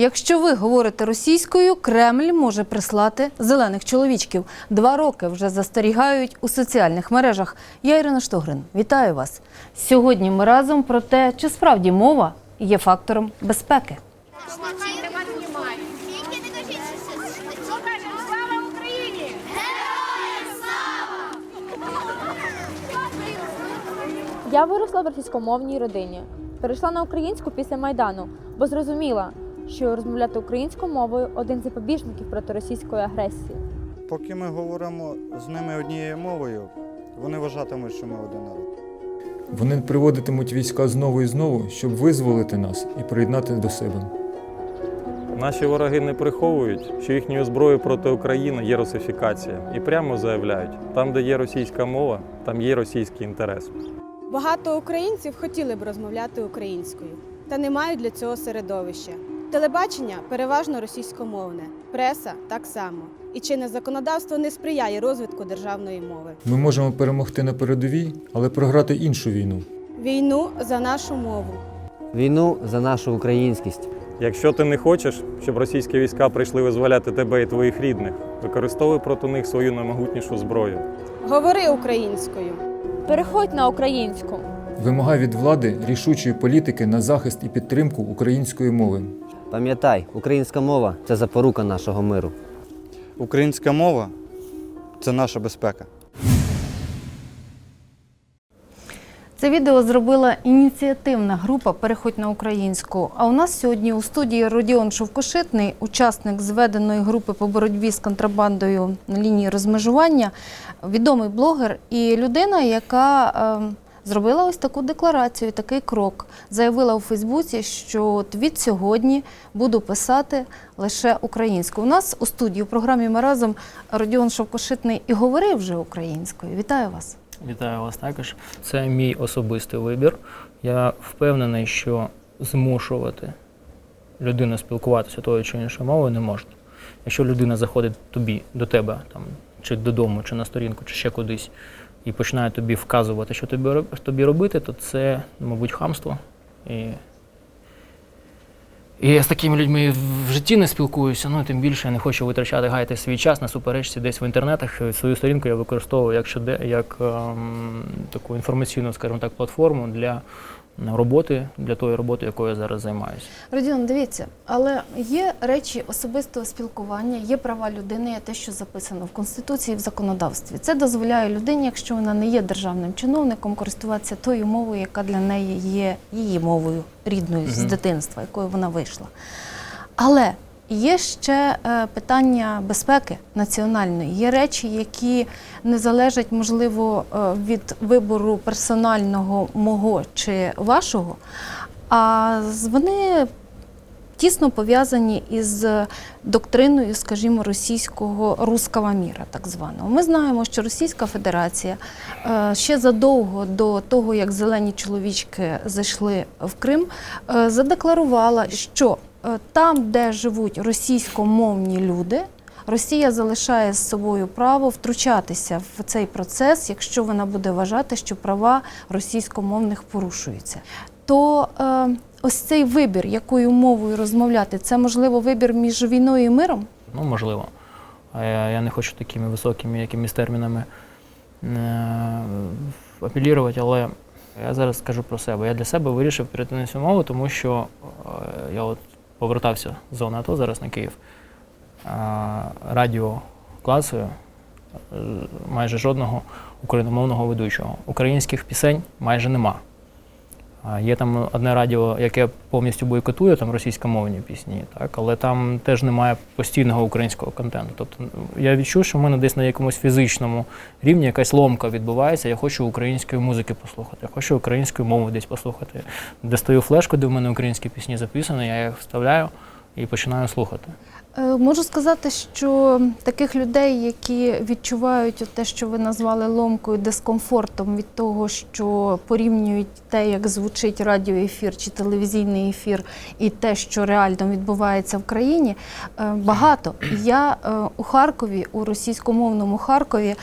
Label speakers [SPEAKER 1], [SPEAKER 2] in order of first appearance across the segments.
[SPEAKER 1] Якщо ви говорите російською, Кремль може прислати зелених чоловічків. Два роки вже застерігають у соціальних мережах. Я Ірина Штогрин. Вітаю вас. Сьогодні ми разом про те, чи справді мова є фактором безпеки.
[SPEAKER 2] Я виросла в російськомовній родині. Перейшла на українську після майдану, бо зрозуміла, що розмовляти українською мовою один з запобіжників проти російської агресії.
[SPEAKER 3] Поки ми говоримо з ними однією мовою, вони вважатимуть, що ми один народ.
[SPEAKER 4] Вони приводитимуть війська знову і знову, щоб визволити нас і приєднати до себе.
[SPEAKER 5] Наші вороги не приховують, що їхньою зброєю проти України є русифікація, і прямо заявляють: там, де є російська мова, там є російський інтерес.
[SPEAKER 6] Багато українців хотіли б розмовляти українською, та не мають для цього середовища. Телебачення переважно російськомовне, преса так само. І чинне законодавство не сприяє розвитку державної мови.
[SPEAKER 4] Ми можемо перемогти на передовій, але програти іншу війну.
[SPEAKER 6] Війну за нашу мову.
[SPEAKER 7] Війну за нашу українськість.
[SPEAKER 5] Якщо ти не хочеш, щоб російські війська прийшли визволяти тебе і твоїх рідних, використовуй проти них свою наймогутнішу зброю.
[SPEAKER 6] Говори українською.
[SPEAKER 2] Переходь на українську.
[SPEAKER 4] Вимагай від влади рішучої політики на захист і підтримку української мови.
[SPEAKER 7] Пам'ятай, українська мова це запорука нашого миру.
[SPEAKER 3] Українська мова це наша безпека.
[SPEAKER 1] Це відео зробила ініціативна група Переходь на українську. А у нас сьогодні у студії Родіон Шовкошитний, учасник зведеної групи по боротьбі з контрабандою на лінії розмежування, відомий блогер і людина, яка е, зробила ось таку декларацію, такий крок. Заявила у Фейсбуці, що от від сьогодні буду писати лише українською. У нас у студії у програмі ми разом Родіон Шовкошитний і говорив вже українською. Вітаю вас.
[SPEAKER 8] Вітаю вас також. Це мій особистий вибір. Я впевнений, що змушувати людину спілкуватися тою чи іншою мовою не можна. Якщо людина заходить тобі до тебе, там, чи додому, чи на сторінку, чи ще кудись, і починає тобі вказувати, що тобі, тобі робити, то це, мабуть, хамство. І, і я з такими людьми в житті не спілкуюся, ну тим більше я не хочу витрачати гайти свій час на суперечці десь в інтернетах. Свою сторінку я використовую як, щоде, як ем, таку інформаційну, скажімо так, платформу для роботи, для тої роботи, якою я зараз займаюся.
[SPEAKER 1] Родіон, дивіться, але є речі особистого спілкування, є права людини, є те, що записано в конституції, в законодавстві. Це дозволяє людині, якщо вона не є державним чиновником, користуватися тою мовою, яка для неї є її мовою рідною з дитинства, якою вона вийшла. Але є ще е, питання безпеки національної. Є речі, які не залежать, можливо, е, від вибору персонального мого чи вашого, а вони тісно пов'язані із доктриною, скажімо, російського руского міра, так званого. Ми знаємо, що Російська Федерація е, ще задовго до того, як зелені чоловічки зайшли в Крим, задекларувала, що там, де живуть російськомовні люди. Росія залишає з собою право втручатися в цей процес, якщо вона буде вважати, що права російськомовних порушуються. То е, ось цей вибір, якою мовою розмовляти, це можливо вибір між війною і миром?
[SPEAKER 8] Ну, можливо. Я, я не хочу такими високими якимись термінами е, апелірувати, але я зараз скажу про себе. Я для себе вирішив перейти на цю мову, тому що е, я от повертався з зони АТО зараз на Київ. Радіо класою е, майже жодного україномовного ведучого. Українських пісень майже нема. Є там одне радіо, яке повністю бойкотує там російськомовні пісні, так але там теж немає постійного українського контенту. Тобто я відчув, що в мене десь на якомусь фізичному рівні якась ломка відбувається. Я хочу української музики послухати, я хочу української мови десь послухати. Достаю флешку, де в мене українські пісні записані, я їх вставляю і починаю слухати.
[SPEAKER 1] Е, Можу сказати, що таких людей, які відчувають те, що ви назвали ломкою, дискомфортом від того, що порівнюють те, як звучить радіоефір чи телевізійний ефір, і те, що реально відбувається в країні, е, багато. Я е, у Харкові, у російськомовному Харкові,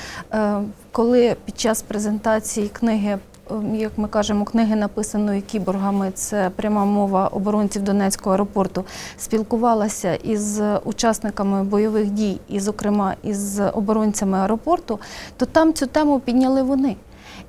[SPEAKER 1] коли під час презентації книги як ми кажемо, книги написаної кіборгами, це пряма мова оборонців Донецького аеропорту, спілкувалася із учасниками бойових дій, і, зокрема, із оборонцями аеропорту, то там цю тему підняли вони.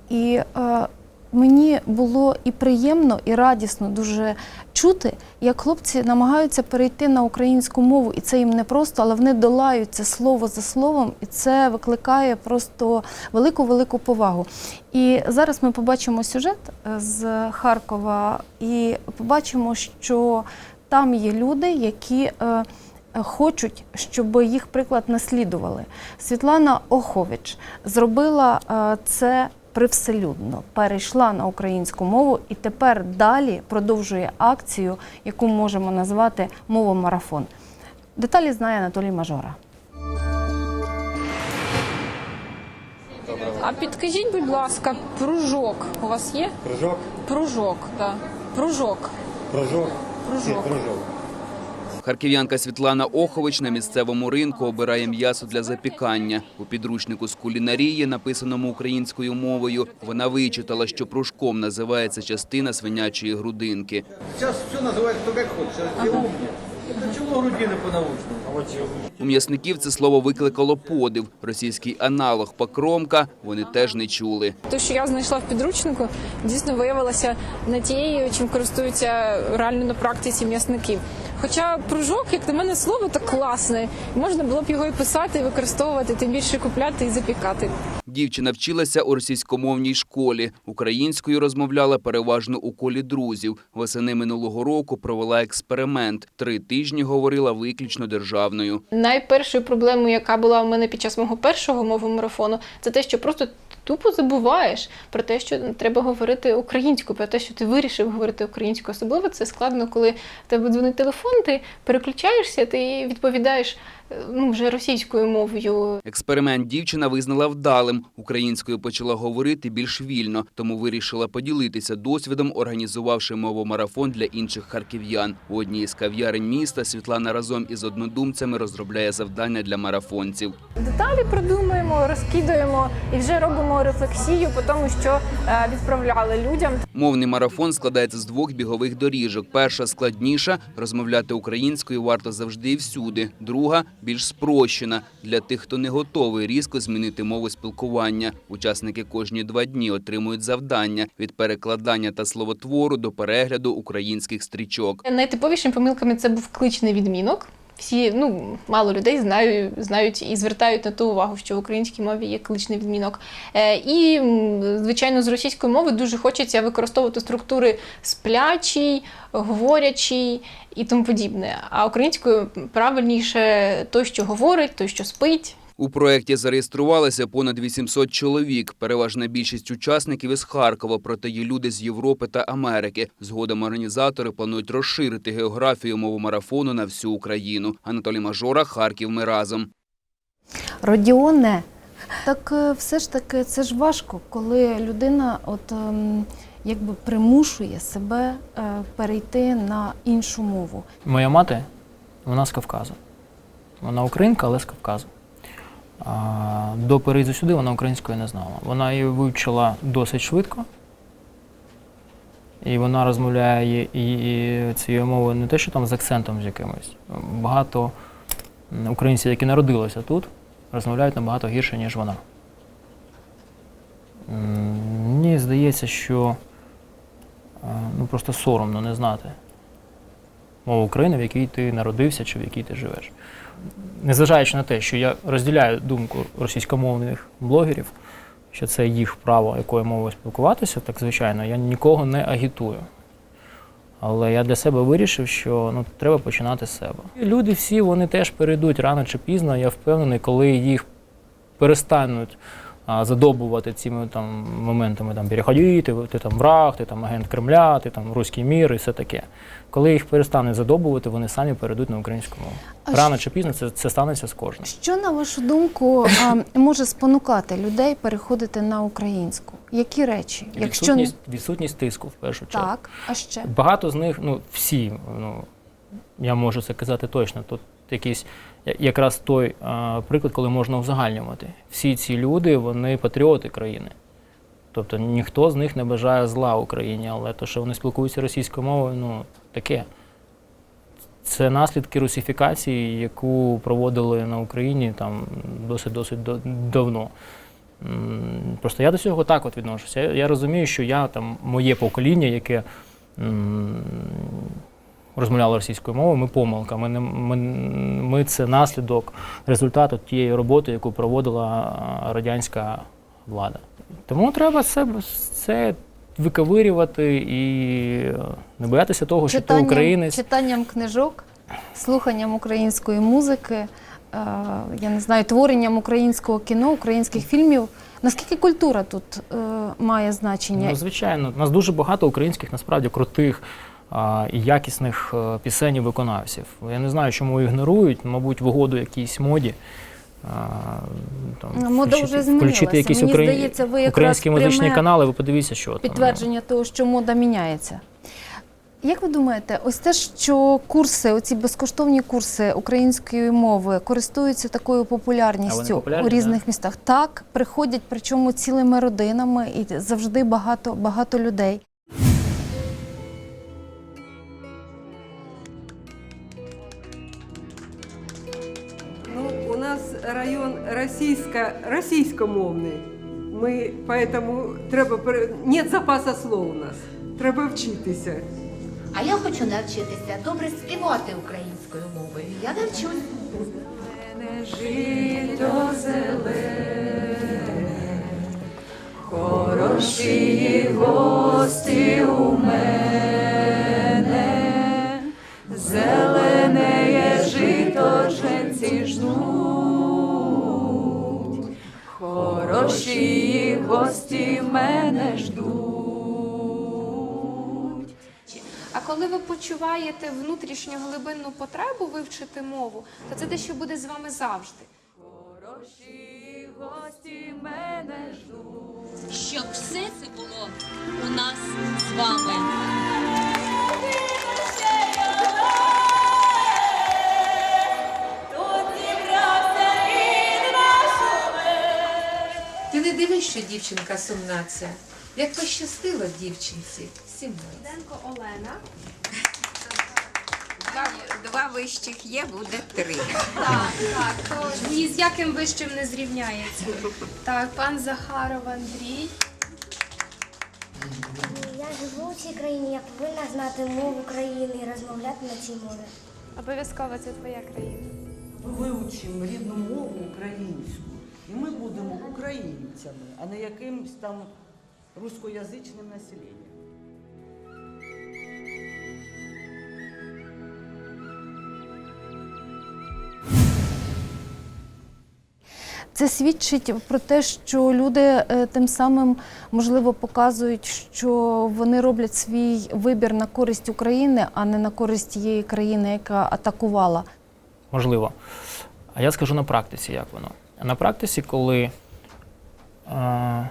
[SPEAKER 1] І е, мені було і приємно, і радісно дуже чути, як хлопці намагаються перейти на українську мову, і це їм не просто, але вони долають це слово за словом, і це викликає просто велику велику повагу. І зараз ми побачимо сюжет е, з Харкова, і побачимо, що там є люди, які. е, Хочуть, щоб їх приклад наслідували. Світлана Охович зробила е, це привселюдно, перейшла на українську мову і тепер далі продовжує акцію, яку можемо назвати мовомарафон. Деталі знає Анатолій Мажора.
[SPEAKER 9] А підкажіть, будь ласка, пружок у вас є?
[SPEAKER 10] Прыжок,
[SPEAKER 9] Пружок, так. Пружок.
[SPEAKER 10] прыжок,
[SPEAKER 9] Пружок.
[SPEAKER 10] прыжок.
[SPEAKER 11] Харків'янка Світлана Охович на місцевому ринку обирає м'ясо для запікання. У підручнику з кулінарії, написаному українською мовою, вона вичитала, що пружком називається частина свинячої грудинки.
[SPEAKER 10] Сейчас все называется кто как хочет. Сейчас все умные. Это чего грудины по-научному?
[SPEAKER 11] У м'ясників це слово викликало подив. Російський аналог покромка вони теж не чули.
[SPEAKER 9] Те, що я знайшла в підручнику, дійсно виявилося не тією, чим користуються реально на практиці м'ясники. Хоча пружок, як на мене, слово так класне. Можна було б його і писати, і використовувати, тим більше купляти і запікати.
[SPEAKER 11] Дівчина вчилася у російськомовній школі. Українською розмовляла переважно у колі друзів. Восени минулого року провела експеримент. Три тижні говорила виключно державною.
[SPEAKER 9] Найпершою проблемою, яка була у мене під час мого першого мовомарафону, це те, що просто тупо забуваєш про те, що треба говорити українською, про те, що ти вирішив говорити українською. Особливо це складно, коли в тебе дзвонить телефон, ти переключаєшся, ти відповідаєш е, ну, вже російською мовою.
[SPEAKER 11] Експеримент дівчина визнала вдалим. Українською почала говорити більш вільно, тому вирішила поділитися досвідом, організувавши мовомарафон для інших харків'ян. У одній із кав'ярень міста Світлана разом із однодумцями розробляє завдання для марафонців.
[SPEAKER 9] Деталі продумуємо, розкидуємо і вже робимо рефлексію по тому, що е, відправляли людям.
[SPEAKER 11] Мовний марафон складається з двох бігових доріжок. Перша складніша розмовляти українською варто завжди і всюди. Друга більш спрощена для тих, хто не готовий різко змінити мову спілкування. Учасники кожні два дні отримують завдання від перекладання та словотвору до перегляду українських стрічок.
[SPEAKER 9] Найтиповішими помилками це був кличний відмінок. Всі, ну, мало людей знають, знають і звертають на ту увагу, що в українській мові є кличний відмінок. Е, і, звичайно, з російської мови дуже хочеться використовувати структури сплячий, говорячий і тому подібне. А українською правильніше той, що говорить, той, що спить.
[SPEAKER 11] У проєкті зареєструвалися понад 800 чоловік. Переважна більшість учасників із Харкова, проте є люди з Європи та Америки. Згодом організатори планують розширити географію мовомарафону на всю Україну. Анатолій Мажора, Харків. Ми разом.
[SPEAKER 1] Родіоне, так е, все ж таки це ж важко, коли людина от ем, якби примушує себе е, перейти на іншу мову.
[SPEAKER 8] Моя мати, вона з Кавказу. Вона українка, але з Кавказу. До переїзду сюди вона української не знала. Вона її вивчила досить швидко. І вона розмовляє і, і цією мовою не те, що там з акцентом з якимось. Багато українців, які народилися тут, розмовляють набагато гірше, ніж вона. Мені здається, що е, ну, просто соромно не знати мову України, в якій ти народився чи в якій ти живеш. Незважаючи на те, що я розділяю думку російськомовних блогерів, що це їх право якою мовою спілкуватися, так звичайно, я нікого не агітую. Але я для себе вирішив, що ну, треба починати з себе. І люди всі вони теж перейдуть рано чи пізно, я впевнений, коли їх перестануть задобувати цими там моментами там переходи, ти, ти там враг, ти там агент Кремля, ти там руський мір і все таке. Коли їх перестануть задобувати, вони самі перейдуть на українську мову.
[SPEAKER 1] А
[SPEAKER 8] Рано чи пізно це, це станеться з кожним.
[SPEAKER 1] Що на вашу думку може спонукати людей переходити на українську? Які речі?
[SPEAKER 8] Відсутність, відсутність тиску в першу чергу.
[SPEAKER 1] так, а ще
[SPEAKER 8] Багато з них, ну всі, ну я можу це казати точно. Тут якийсь я- якраз той а, приклад, коли можна узагальнювати. Всі ці люди, вони патріоти країни. Тобто ніхто з них не бажає зла Україні, але то, що вони спілкуються російською мовою, ну таке. Це наслідки русифікації, яку проводили на Україні там досить досить давно. Просто я до цього так от відношуся. Я розумію, що я там моє покоління, яке м, розмовляло російською мовою, ми помилка. Ми, не, ми, ми це наслідок результату тієї роботи, яку проводила радянська влада. Тому треба це, це виковирювати і е, не боятися того, що ти
[SPEAKER 1] читанням,
[SPEAKER 8] українець.
[SPEAKER 1] читанням книжок, слуханням української музики, е, я не знаю, творенням українського кіно, українських фільмів. Наскільки культура тут е, має значення?
[SPEAKER 8] Ну, звичайно, у нас дуже багато українських, насправді, крутих і якісних е, пісень і виконавців. Я не знаю, чому ігнорують, мабуть, в угоду якійсь моді. Там,
[SPEAKER 1] Ну, мода вже змінилася.
[SPEAKER 8] включити якісь
[SPEAKER 1] Мені
[SPEAKER 8] украї-
[SPEAKER 1] здається, ви якраз
[SPEAKER 8] українські музичні канали, ви подивіться, що там.
[SPEAKER 1] підтвердження того, що мода міняється. Як ви думаєте, ось те, що курси, оці безкоштовні курси української мови користуються такою популярністю у різних
[SPEAKER 8] да?
[SPEAKER 1] містах? Так, приходять, причому цілими родинами і завжди багато, багато людей.
[SPEAKER 12] Нас район российско, российскомовний. Ми поэтому треба нет запаса слов у нас. Треба вчитися.
[SPEAKER 13] А я хочу навчитися добре співати українською мовою. Я навчусь.
[SPEAKER 12] Жито хороші гості у мене, зелене жнуть, хороші гості мене ждуть.
[SPEAKER 14] А коли ви почуваєте внутрішню глибинну потребу вивчити мову, то це те, що буде з вами завжди.
[SPEAKER 12] Хороші гості мене ждуть.
[SPEAKER 13] Щоб все це було у нас з вами.
[SPEAKER 15] Що дівчинка сумна ця. Як пощастило дівчинці. Сім'ї.
[SPEAKER 14] Денко Олена.
[SPEAKER 15] Два, два вищих є, буде три.
[SPEAKER 14] Так, так, то ні з яким вищим не зрівняється. Так, пан Захаров Андрій.
[SPEAKER 16] Я живу в цій країні, я повинна знати мову країни і розмовляти на цій мові.
[SPEAKER 14] Обов'язково це твоя країна.
[SPEAKER 17] Вивчимо рідну мову українську, і ми будемо українцями, а не якимось там рускоязичним населенням.
[SPEAKER 1] Це свідчить про те, що люди е, тим самим можливо показують, що вони роблять свій вибір на користь України, а не на користь тієї країни, яка атакувала.
[SPEAKER 8] Можливо. А я скажу на практиці, як воно. На практиці, коли е,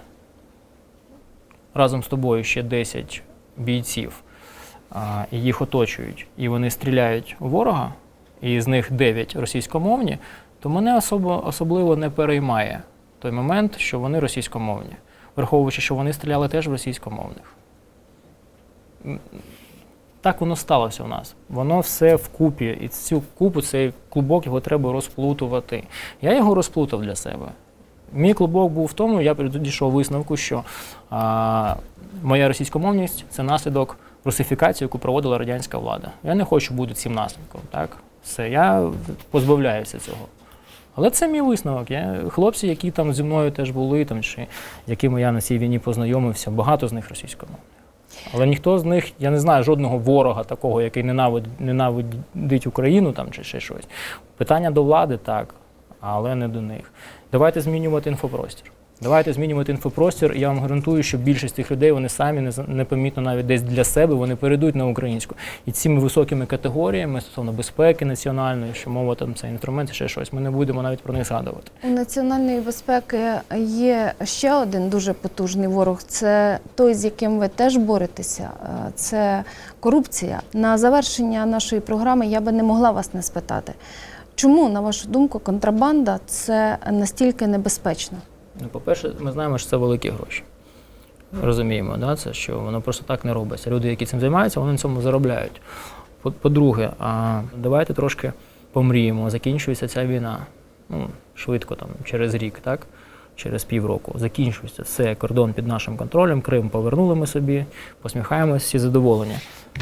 [SPEAKER 8] разом з тобою ще 10 бійців, е, і їх оточують, і вони стріляють у ворога, і з них 9 російськомовні, то мене особо, особливо не переймає той момент, що вони російськомовні, враховуючи, що вони стріляли теж в російськомовних. Так воно сталося у нас. Воно все вкупі. І цю купу, цей клубок, його треба розплутувати. Я його розплутав для себе. Мій клубок був в тому, я дійшов висновку, що а, моя російськомовність це наслідок русифікації, яку проводила радянська влада. Я не хочу бути цим наслідком. Так? Все, я позбавляюся цього. Але це мій висновок. Я, хлопці, які там зі мною теж були, там, чи якими я на цій війні познайомився, багато з них російськомовних. Але ніхто з них, я не знаю жодного ворога такого, який ненавидить, ненавидить Україну там, чи ще щось. Питання до влади так, але не до них. Давайте змінювати інфопростір. Давайте змінювати інфопростір. Я вам гарантую, що більшість тих людей вони самі непомітно навіть десь для себе вони перейдуть на українську. І цими високими категоріями стосовно безпеки національної, що мова там це інструмент, ще щось. Ми не будемо навіть про них згадувати.
[SPEAKER 1] У національної безпеки є ще один дуже потужний ворог. Це той, з яким ви теж боретеся. Е, Це корупція. На завершення нашої програми я би не могла вас не спитати. Чому, на вашу думку, контрабанда це настільки небезпечно?
[SPEAKER 8] Ну, по-перше, ми знаємо, що це великі гроші. розуміємо, да, це, що воно просто так не робиться. Люди, які цим займаються, вони на цьому заробляють. По- По-друге, а давайте трошки помріємо. Закінчується ця війна. Ну, швидко, там, через рік, так? через півроку. Закінчується все, кордон під нашим контролем, Крим повернули ми собі, посміхаємось, всі задоволені.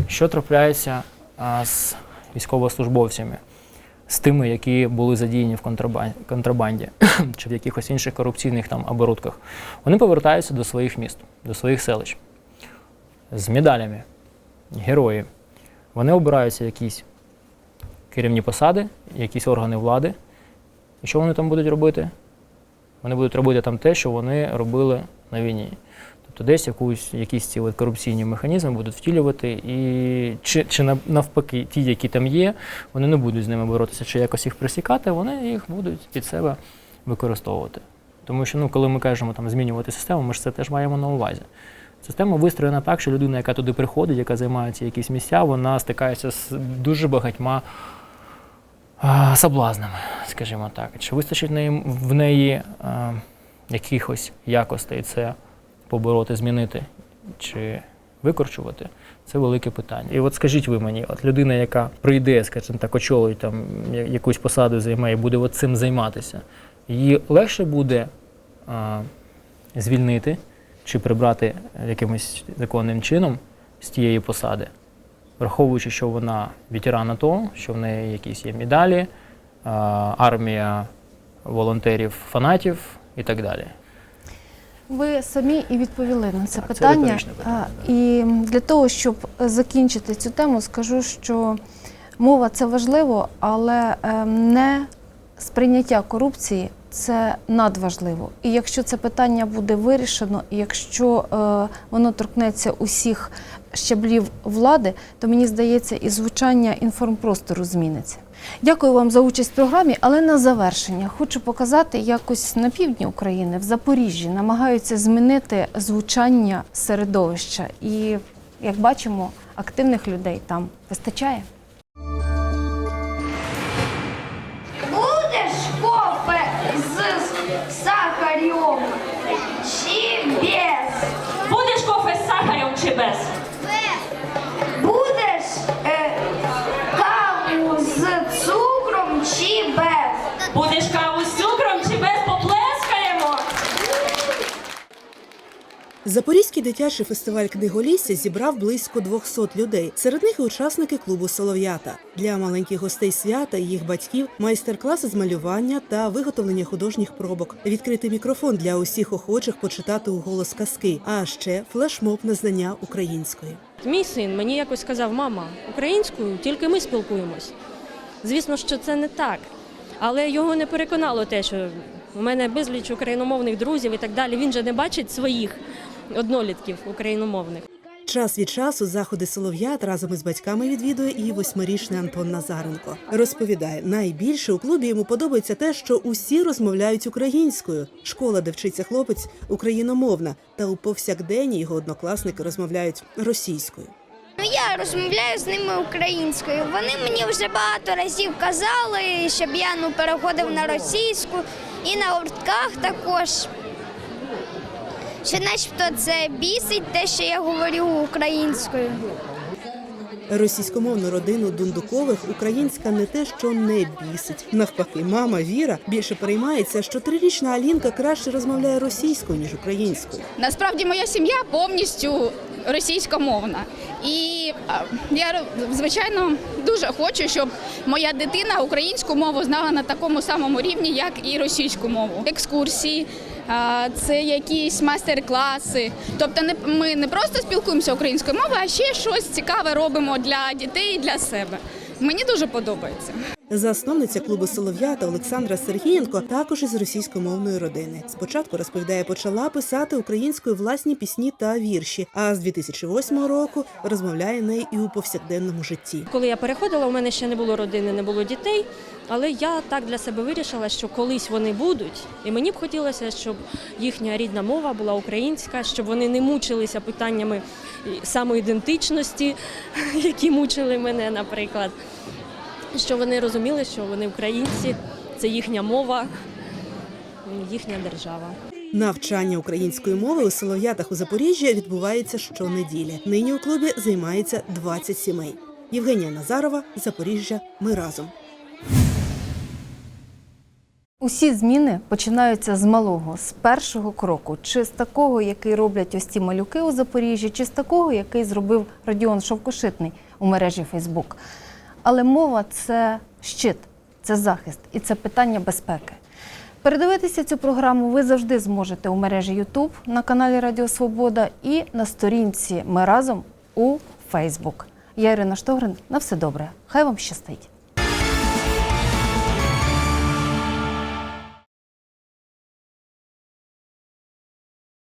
[SPEAKER 8] Що трапляється а, з військовослужбовцями, з тими, які були задіяні в контрабанді чи в якихось інших корупційних там оборудках? Вони повертаються до своїх міст, до своїх селищ з медалями, герої. Вони обираються якісь керівні посади, якісь органи влади. І що вони там будуть робити? Вони будуть робити там те, що вони робили на війні. Тобто десь якусь, якісь ці от корупційні механізми будуть втілювати, і чи, чи навпаки, ті, які там є, вони не будуть з ними боротися, чи якось їх присікати, вони їх будуть під себе використовувати. Тому що ну, коли ми кажемо там, змінювати систему, ми ж це теж маємо на увазі. Система вистроєна так, що людина, яка туди приходить, яка займає ці якісь місця, вона стикається з дуже багатьма а, соблазнами, скажімо так. Чи вистачить в неї, в неї а, якихось якостей це побороти, змінити чи викорчувати? Це велике питання. І от скажіть ви мені, от людина, яка прийде, скажімо так, очолить там якусь посаду займає, буде от цим займатися, її легше буде а, звільнити чи прибрати якимось законним чином з тієї посади, враховуючи, що вона ветеран АТО, що в неї якісь є медалі, а, армія волонтерів, фанатів і так далі.
[SPEAKER 1] Ви самі і відповіли на це
[SPEAKER 8] Так,
[SPEAKER 1] питання.
[SPEAKER 8] риторичне питання,
[SPEAKER 1] І для того, щоб закінчити цю тему, скажу, що мова це важливо, але ем, не сприйняття корупції це надважливо. І якщо це питання буде вирішено, і якщо е, воно торкнеться усіх щаблів влади, то мені здається, і звучання інформпростору зміниться. Дякую вам за участь в програмі, але на завершення хочу показати, якось на півдні України, в Запоріжжі, намагаються змінити звучання середовища. І, як бачимо, активних людей там вистачає.
[SPEAKER 18] Запорізький дитячий фестиваль книголісся зібрав близько 200 людей. Серед них і учасники клубу Солов'ята. Для маленьких гостей свята їх батьків майстер-класи з малювання та виготовлення художніх пробок. Відкритий мікрофон для усіх охочих почитати у голос казки, а ще флешмоб на знання української.
[SPEAKER 19] Мій син мені якось сказав, мама, українською тільки ми спілкуємось. Звісно, що це не так. Але його не переконало те, що у мене безліч україномовних друзів і так далі. Він же не бачить своїх однолітків україномовних.
[SPEAKER 18] Час від часу заходи солов'ят разом із батьками відвідує і восьмирічний Антон Назаренко. Розповідає, найбільше у клубі йому подобається те, що усі розмовляють українською. Школа, де вчиться хлопець, україномовна, та у повсякденні його однокласники розмовляють російською.
[SPEAKER 16] Ну, я розмовляю з ними українською. Вони мені вже багато разів казали, щоб я ну, переходив на російську і на гуртках також. Що начебто це бісить те, що я говорю українською.
[SPEAKER 18] Російськомовну родину Дундукових українська не те, що не бісить. Навпаки, мама Віра більше переймається, що трирічна Алінка краще розмовляє російською ніж українською.
[SPEAKER 20] Насправді моя сім'я повністю російськомовна. І я звичайно дуже хочу, щоб моя дитина українську мову знала на такому самому рівні, як і російську мову. Екскурсії, це якісь майстер-класи. Тобто, ми не просто спілкуємося українською мовою, а ще щось цікаве робимо для дітей і для себе. Мені дуже подобається.
[SPEAKER 18] Засновниця клубу Солов'ята Олександра Сергієнко також із російськомовної родини. Спочатку розповідає, почала писати українською власні пісні та вірші. А з 2008 року розмовляє нею і у повсякденному житті.
[SPEAKER 19] Коли я переходила, у мене ще не було родини, не було дітей. Але я так для себе вирішила, що колись вони будуть, і мені б хотілося, щоб їхня рідна мова була українська, щоб вони не мучилися питаннями самоідентичності, які мучили мене, наприклад. Щоб вони розуміли, що вони українці, це їхня мова, їхня держава.
[SPEAKER 18] Навчання української мови у Солов'ятах у Запоріжжі відбувається щонеділі. Нині у клубі займається 20 сімей. Євгенія Назарова, Запоріжжя. Ми разом.
[SPEAKER 1] Усі зміни починаються з малого, з першого кроку, чи з такого, який роблять ось ці малюки у Запоріжжі, чи з такого, який зробив Радіон Шовкошитний у мережі Фейсбук. Але мова це щит, це захист і це питання безпеки. Передивитися цю програму ви завжди зможете у мережі YouTube на каналі Радіо Свобода і на сторінці Ми разом у Фейсбук. Я Ірина Штогрин. На все добре. Хай вам щастить.